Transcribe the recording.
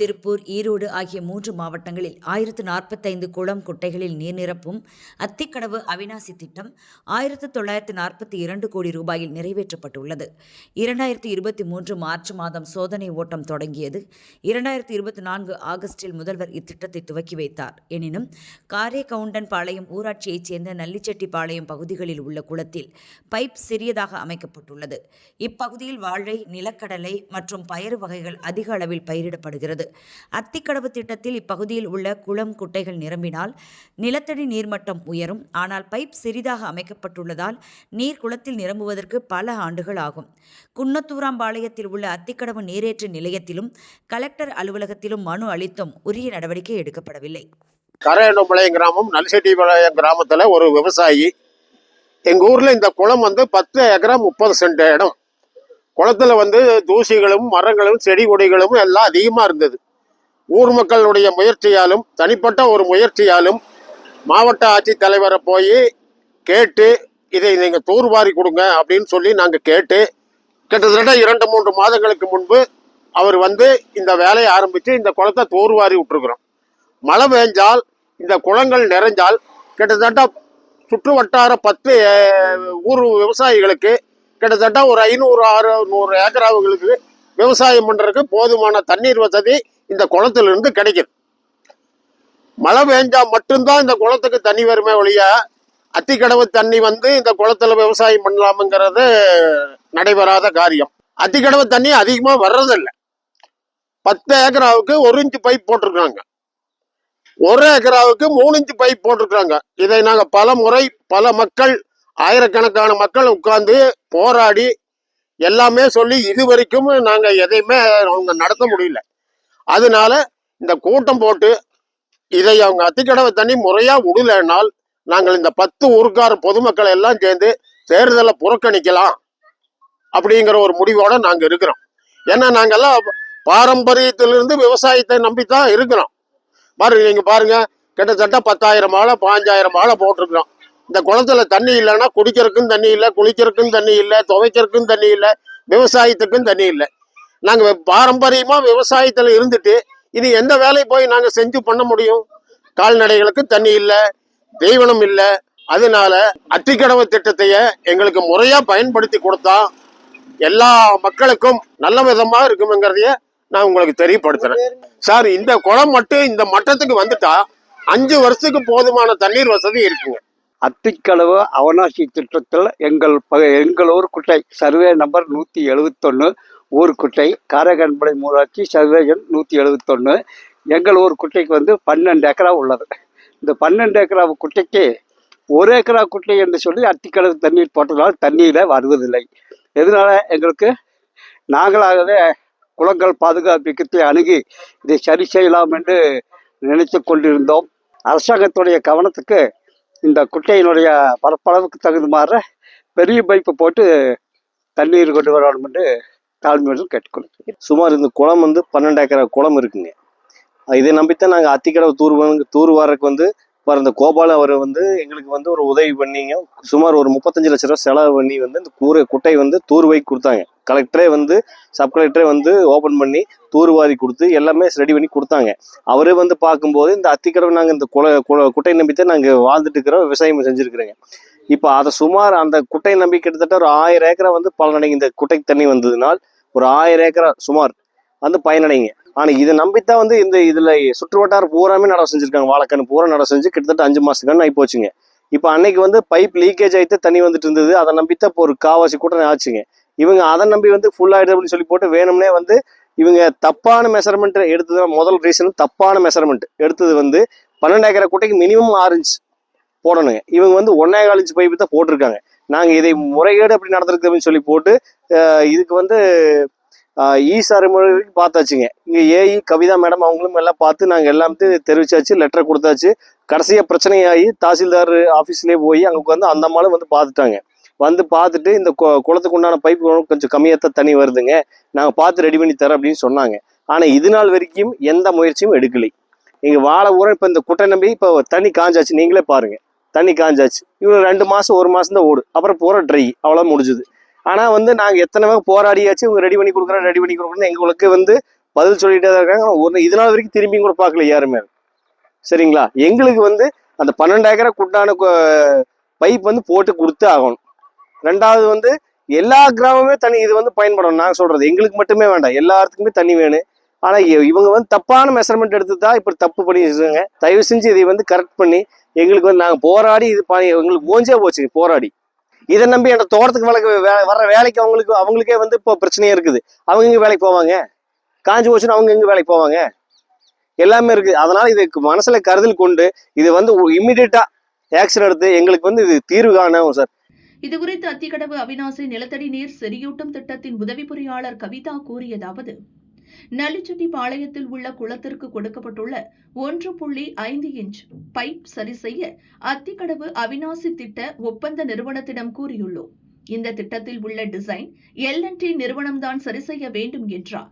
திருப்பூர் ஈரோடு ஆகிய மூன்று மாவட்டங்களில் ஆயிரத்து நாற்பத்தைந்து குளம் குட்டைகளில் நீர் நிரப்பும் அத்திக்கடவு அவிநாசி திட்டம் ஆயிரத்து தொள்ளாயிரத்து நாற்பத்தி இரண்டு கோடி ரூபாயில் நிறைவேற்றப்பட்டுள்ளது. இரண்டாயிரத்து இருபத்தி மூன்று மார்ச் மாதம் சோதனை ஓட்டம் தொடங்கியது. இரண்டாயிரத்து இருபத்தி நான்கு ஆகஸ்டில் முதல்வர் இத்திட்டத்தை துவக்கி வைத்தார். எனினும் காரேகவுண்டன் பாளையம் ஊராட்சியைச் சேர்ந்த நல்லிச்செட்டிப்பாளையம் பகுதிகளில் உள்ள குளத்தில் பைப் சிறியதாக அமைக்கப்பட்டுள்ளது. இப்பகுதியில் வாழை நிலக்கடலை மற்றும் பயறு வகைகள் அதிக அளவில் பயிரிடப்படுகிறது. அத்திக்கடவு திட்டத்தில் இப்பகுதியில் உள்ள குளம் குட்டைகள் நிரம்பினால் நிலத்தடி நீர்மட்டம் உயரும். ஆனால் பைப் சிறிதாக அமைக்கப்பட்டுள்ளதால் நீர் குளத்தில் நிரம்புவதற்கு பல ஆண்டுகள் ஆகும். குன்னத்தூராம்பாளையத்தில் உள்ள அத்திக்கடவு நீரேற்று நிலையத்திலும் கலெக்டர் அலுவலகத்திலும் மனு அளித்தும் உரிய நடவடிக்கை எடுக்கப்படவில்லை. கரையனபாளையம் கிராமம் நல்செட்டிபாளையம் கிராமத்தில் ஒரு விவசாயி எங்கள் ஊரில் இந்த குளம் வந்து பத்து ஏக்கரா முப்பது சென்ட் இடம். குளத்துல வந்து தூசிகளும் மரங்களும் செடி கொடிகளும் எல்லாம் அதிகமாக இருந்தது. ஊர் மக்களுடைய முயற்சியாலும் தனிப்பட்ட ஒரு முயற்சியாலும் மாவட்ட ஆட்சித்தலைவரை போய் கேட்டு இதை நீங்கள் தூர்வாரி கொடுங்க அப்படின்னு சொல்லி நாங்கள் கேட்டு கிட்டத்தட்ட இரண்டு மூன்று மாதங்களுக்கு முன்பு அவர் வந்து இந்த வேலையை ஆரம்பித்து இந்த குளத்தை தூர்வாரி விட்டுருக்குறோம். மழை பெஞ்சால் இந்த குளங்கள் நிறைஞ்சால் கிட்டத்தட்ட சுற்று வட்டார பத்து ஊர் விவசாயிகளுக்கு கிட்டத்தட்ட ஒரு ஐநூறு ஆறு நூறு ஏக்கர் அவங்களுக்கு விவசாயம் பண்ணுறதுக்கு போதுமான தண்ணீர் வசதி இந்த குளத்திலிருந்து கிடைக்குது. மழை பெஞ்சா மட்டும்தான் இந்த குளத்துக்கு தண்ணி வருமே ஒழிய அத்திக்கடவு தண்ணி வந்து இந்த குளத்துல விவசாயம் பண்ணலாமுங்கிறது நடைபெறாத காரியம். அத்திக்கடவு தண்ணி அதிகமாக வர்றதில்லை. பத்து ஏக்கராவுக்கு ஒரு இன்ச்சு பைப் போட்டிருக்காங்க. ஒரு ஏக்கராவுக்கு மூணு இன்ச்சு பைப் போட்டிருக்காங்க. இதை நாங்கள் பல முறை பல மக்கள் ஆயிரக்கணக்கான மக்கள் உட்கார்ந்து போராடி எல்லாமே சொல்லி இது வரைக்கும் நாங்கள் எதையுமே அவங்க நடத்த முடியல. அதனால இந்த கூட்டம் போட்டு இதை அவங்க அத்திக்கடவை தண்ணி முறையாக விடலைனால் நாங்கள் இந்த பத்து ஊருக்கார பொதுமக்கள் எல்லாம் சேர்ந்து தேர்தலை புறக்கணிக்கலாம் அப்படிங்கிற ஒரு முடிவோட நாங்கள் இருக்கிறோம். ஏன்னா நாங்கெல்லாம் பாரம்பரியத்திலிருந்து விவசாயத்தை நம்பி தான் இருக்கிறோம். பாருங்க நீங்கள் பாருங்க கிட்டத்தட்ட பத்தாயிரம் மாலை பாஞ்சாயிரம் மாலை போட்டிருக்கிறோம். இந்த குளத்துல தண்ணி இல்லைன்னா குடிக்கிறதுக்கும் தண்ணி இல்லை குளிக்கிறதுக்கும் தண்ணி இல்லை துவைக்கிறதுக்கும் தண்ணி இல்லை விவசாயத்துக்கும் தண்ணி இல்லை. நாங்கள் பாரம்பரியமாக விவசாயத்தில் இருந்துட்டு இது எந்த வேலையை போய் நாங்கள் செஞ்சு பண்ண முடியும்? கால்நடைகளுக்கு தண்ணி இல்லை தெய்வனம் இல்லை. அதனால அத்திக்கடவு திட்டத்தையே எங்களுக்கு முறையாக பயன்படுத்தி கொடுத்தா எல்லா மக்களுக்கும் நல்ல விதமாக இருக்குங்கிறதைய நான் உங்களுக்கு தெரியப்படுத்துறேன். சார் இந்த குளம் மட்டும் இந்த மட்டத்துக்கு வந்துட்டா அஞ்சு வருஷத்துக்கு போதுமான தண்ணீர் வசதி இருக்குங்க. அத்திக்களவு அவனாசி திட்டத்தில் எங்கள் ப எங்கள் ஊர் குட்டை சர்வே நம்பர் நூற்றி எழுபத்தொன்று ஊர் குட்டை காரகன்படை மூராட்சி சர்வே எண் நூற்றி எழுபத்தொன்று எங்கள் ஊர் குட்டைக்கு வந்து பன்னெண்டு ஏக்கரா உள்ளது. இந்த பன்னெண்டு ஏக்கரா குட்டைக்கு ஒரு ஏக்கரா குட்டை என்று சொல்லி அத்திக்கடவு தண்ணீர் போட்டதால் தண்ணீரை வருவதில்லை. எதனால் எங்களுக்கு? நாங்களாகவே குளங்கள் பாதுகாப்பிக்கத்தை அணுகி இதை சரி செய்யலாம் என்று நினைத்து கொண்டிருந்தோம். அரசாங்கத்துடைய கவனத்துக்கு இந்த குட்டையினுடைய பரப்பளவுக்கு தகுந்த மாதிரி பெரிய பைப்பை போட்டு தண்ணீர் கொண்டு வரணும்னு என்று தாழ்மையுடன் கேட்டுக்கொள்கிறேன். சுமார் இந்த குளம் வந்து பன்னெண்டு ஏக்கர் குளம் இருக்குங்க. இதை நம்பித்தான் நாங்கள் அத்திக்கடவு தூர் தூர் வரக்கு வந்து இப்போ இந்த கோபால் அவர் வந்து எங்களுக்கு வந்து ஒரு உதவி பண்ணிங்க. சுமார் ஒரு முப்பத்தஞ்சு லட்ச ரூபா செலவு பண்ணி வந்து இந்த கூரை குட்டை வந்து தூர்வை கொடுத்தாங்க. கலெக்டரே வந்து சப் கலெக்டரே வந்து ஓப்பன் பண்ணி தூர்வாரி கொடுத்து எல்லாமே ரெடி பண்ணி கொடுத்தாங்க. அவரே வந்து பார்க்கும்போது இந்த அத்திக்கடவை நாங்கள் இந்த குலை குட்டை நம்பித்தான் நாங்கள் வாழ்ந்துட்டு இருக்கிறோம் விவசாயம் செஞ்சுருக்குறோங்க. இப்போ அதை சுமார் அந்த குட்டை நம்பி கிட்டத்தட்ட ஒரு ஆயிரம் ஏக்கரை வந்து பலனடைங்க. இந்த குட்டைக்கு தண்ணி வந்ததுனால் ஒரு ஆயிரம் ஏக்கரா சுமார் வந்து பயனடைங்க. ஆனா இதை நம்பித்தான் வந்து இந்த இதுல சுற்று வட்டாரம் பூராமே நடவு செஞ்சிருக்காங்க. வாழைக்கண்ணு பூரா நடவு செஞ்சு கிட்டத்தட்ட அஞ்சு மாசத்துக்கு ஆகி போச்சுங்க. இப்போ அன்னைக்கு வந்து பைப் லீக்கேஜ் ஆகிட்டு தண்ணி வந்துட்டு இருந்தது. அதை நம்பித்தான் இப்போ ஒரு காவாசி கூட்டம் ஆச்சுங்க. இவங்க அதை நம்பி வந்து ஃபுல் ஆயிடுது அப்படின்னு சொல்லி போட்டு வேணும்னே வந்து இவங்க தப்பான மெஷர்மெண்ட் எடுத்தது முதல் ரீசன் தப்பான மெஷர்மெண்ட் எடுத்தது வந்து பன்னெண்டு ஏக்கரை குட்டைக்கு மினிமம் ஆறு இன்ச் போடணுங்க. இவங்க வந்து ஒன்னே கால் இன்ச் பைப்பு தான் போட்டிருக்காங்க. நாங்கள் இதை முறைகேடு அப்படி நடந்திருக்கு அப்படின்னு சொல்லி போட்டு இதுக்கு வந்து ஈசார் மொழிக்கு பார்த்தாச்சுங்க. இங்கே ஏஇ கவிதா மேடம் அவங்களும் எல்லாம் பார்த்து நாங்கள் எல்லாமே தெரிவிச்சாச்சு லெட்டர் கொடுத்தாச்சு. கடைசியாக பிரச்சனையாகி தாசில்தார் ஆஃபீஸ்லேயே போய் அங்கே உட்காந்து அந்த மாலும் வந்து பார்த்துட்டாங்க. வந்து பார்த்துட்டு இந்த கு- குளத்துக்கு உண்டான பைப் கொஞ்சம் கம்மியாக தான் தண்ணி வருதுங்க. நாங்கள் பார்த்து ரெடி பண்ணி தரோம் அப்படின்னு சொன்னாங்க. ஆனால் இது நாள் வரைக்கும் எந்த முயற்சியும் எடுக்கலை. எங்கள் வாழை ஊரம் இப்போ இந்த குட்டை நம்பி இப்போ தண்ணி காஞ்சாச்சு. நீங்களே பாருங்கள் தண்ணி காஞ்சாச்சு. இவ்வளோ ரெண்டு மாதம் ஒரு மாதம் தான் ஓடு. அப்புறம் பூரா ட்ரை அவ்வளோ முடிஞ்சுது. ஆனால் வந்து நாங்கள் எத்தனை பேர் போராடியாச்சு இவங்க ரெடி பண்ணி கொடுக்குறோம் ரெடி பண்ணி கொடுக்குறோன்னு எங்களுக்கு வந்து பதில் சொல்லிட்டே தான் இருக்காங்க. ஒன்று ஒரு இது நாள் வரைக்கும் திரும்பியும் கூட பார்க்கல யாருமே. சரிங்களா? எங்களுக்கு வந்து அந்த பன்னெண்டு ஏக்கருக்கு உண்டான பைப் வந்து போட்டு கொடுத்து ஆகணும். ரெண்டாவது வந்து எல்லா கிராமமே தண்ணி இது வந்து பயன்படணும் நான் சொல்றது எங்களுக்கு மட்டுமே வேண்டாம். எல்லாத்துக்குமே தண்ணி வேணும். ஆனால் இவங்க வந்து தப்பான மெஷர்மெண்ட் எடுத்து தான் இப்படி தப்பு பண்ணி வச்சிருக்காங்க. தயவு செஞ்சு இதை வந்து கரெக்ட் பண்ணி எங்களுக்கு வந்து நாங்கள் போராடி இது பண்ணி எங்களுக்கு மூஞ்சே போச்சு போராடி. இதை நம்பி அந்த தோட்டத்துக்கு வேலைக்கு வர்ற வேலைக்கு அவங்களுக்கு அவங்களுக்கே வந்து இப்போ பிரச்சனையே இருக்குது. அவங்க எங்க வேலைக்கு போவாங்க? காஞ்சி போச்சுன்னு அவங்க எங்க வேலைக்கு போவாங்க? எல்லாமே இருக்கு அதனால இதுக்கு மனசுல கருதல் கொண்டு இது வந்து இம்மிடியட்டாக ஆக்ஷன் எடுத்து எங்களுக்கு வந்து இது தீர்வு காணணும் சார். இதுகுறித்து அத்திக்கடவு அவினாசி நிலத்தடி நீர் செறியூட்டும் திட்டத்தின் உதவி பொறியாளர் கவிதா கூறியதாவது நல்லிச்செட்டிப்பாளையத்தில் உள்ள குளத்திற்கு கொடுக்கப்பட்டுள்ள ஒன்று புள்ளி ஐந்து இன்ச் பைப் சரி செய்ய அத்திக்கடவு அவிநாசி திட்ட ஒப்பந்த நிறுவனத்திடம் கூறியுள்ளோம். இந்த திட்டத்தில் உள்ள டிசைன் எல் நிறுவனம்தான் சரி செய்ய வேண்டும் என்றார்.